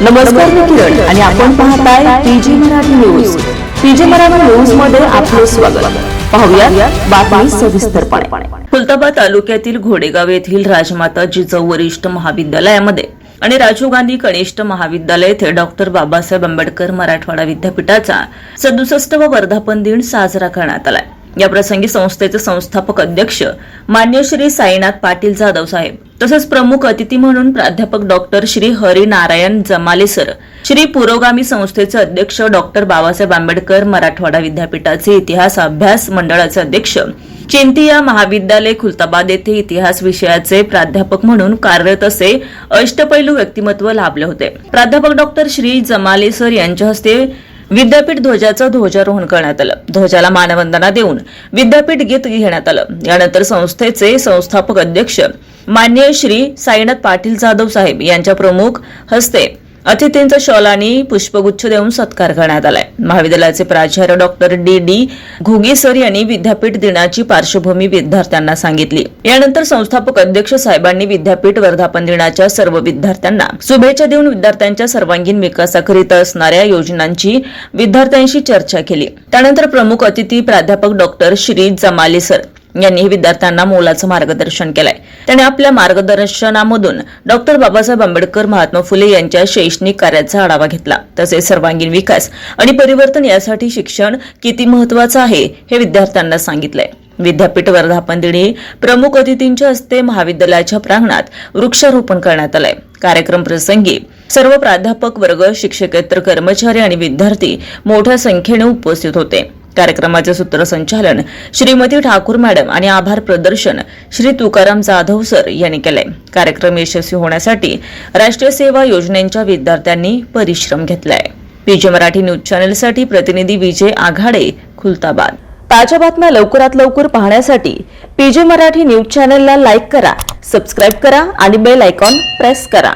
नमस्कार मी किरण आणि आपण पाहताय PG Marathi news. PG Marathi न्यूजमध्ये आपले स्वागत. पाहूया बातमी सविस्तरपणे. खुलताबाद तालुक्यातील घोडेगाव येथील राजमाता जिजाऊ वरिष्ठ महाविद्यालयामध्ये आणि राजीव गांधी कनिष्ठ महाविद्यालय येथे डॉक्टर बाबासाहेब आंबेडकर मराठवाडा विद्यापीठाचा सदुसष्ट व वर्धापन दिन साजरा करण्यात आलाय. या प्रसंगी संस्थेचे संस्थापक अध्यक्ष मान्य श्री साईनाथ पाटील जाधव साहेब तसेच प्रमुख अतिथी म्हणून प्राध्यापक डॉक्टर श्री हरिनारायण जमाले सर श्री पुरोगामी संस्थेचे अध्यक्ष डॉक्टर बाबासाहेब आंबेडकर मराठवाडा विद्यापीठाचे इतिहास अभ्यास मंडळाचे अध्यक्ष चिंतिया महाविद्यालय खुलताबाद येथे इतिहास विषयाचे प्राध्यापक म्हणून कार्यरत असे अष्टपैलू व्यक्तिमत्व लाभले होते. प्राध्यापक डॉक्टर श्री जमाले सर यांच्या हस्ते विद्यापीठ ध्वजाचं ध्वजारोहण करण्यात आलं. ध्वजाला मानवंदना देऊन विद्यापीठ गीत घेण्यात आलं. यानंतर संस्थेचे संस्थापक अध्यक्ष मान्य श्री साईनाथ पाटील जाधव साहेब यांच्या प्रमुख हस्ते अतिथींचा शॉल आणि पुष्पगुच्छ देऊन सत्कार करण्यात आलाय. महाविद्यालयाचे प्राचार्य doctor D D Ghuge sir यांनी विद्यापीठ दिनाची पार्श्वभूमी विद्यार्थ्यांना सांगितली. यानंतर संस्थापक अध्यक्ष साहेबांनी विद्यापीठ वर्धापन दिनाच्या सर्व विद्यार्थ्यांना शुभेच्छा देऊन विद्यार्थ्यांच्या सर्वांगीण विकासाकरिता असणाऱ्या योजनांची विद्यार्थ्यांशी चर्चा केली. त्यानंतर प्रमुख अतिथी प्राध्यापक डॉक्टर श्री जमाले सर यांनी विद्यार्थ्यांना मोलाचं मार्गदर्शन केलंय. त्याने आपल्या मार्गदर्शनामधून डॉक्टर बाबासाहेब आंबेडकर महात्मा फुले यांच्या शैक्षणिक कार्याचा आढावा घेतला. तसेच सर्वांगीण विकास आणि परिवर्तन यासाठी शिक्षण किती महत्वाचं आहे हे विद्यार्थ्यांना सांगितलंय. विद्यापीठ वर्धापन दिनी प्रमुख अतिथींच्या हस्ते महाविद्यालयाच्या प्रांगणात वृक्षारोपण करण्यात आलंय. कार्यक्रम प्रसंगी सर्व प्राध्यापक वर्ग शिक्षकेतर कर्मचारी आणि विद्यार्थी मोठ्या संख्येने उपस्थित होते. कार्यक्रमाचे सूत्रसंचालन श्रीमती ठाकूर मॅडम आणि आभार प्रदर्शन श्री तुकाराम जाधव सर यांनी केले. कार्यक्रम यशस्वी होण्यासाठी राष्ट्रीय सेवा योजनेच्या विद्यार्थ्यांनी परिश्रम घेतलाय. पीजे मराठी न्यूज चॅनेलसाठी प्रतिनिधी विजय आघाडे खुलताबाद. ताज्या बातम्या लवकरात लवकर पाहण्यासाठी पीजे मराठी न्यूज चॅनलला लाईक करा सबस्क्राईब करा आणि बेल आयकॉन प्रेस करा.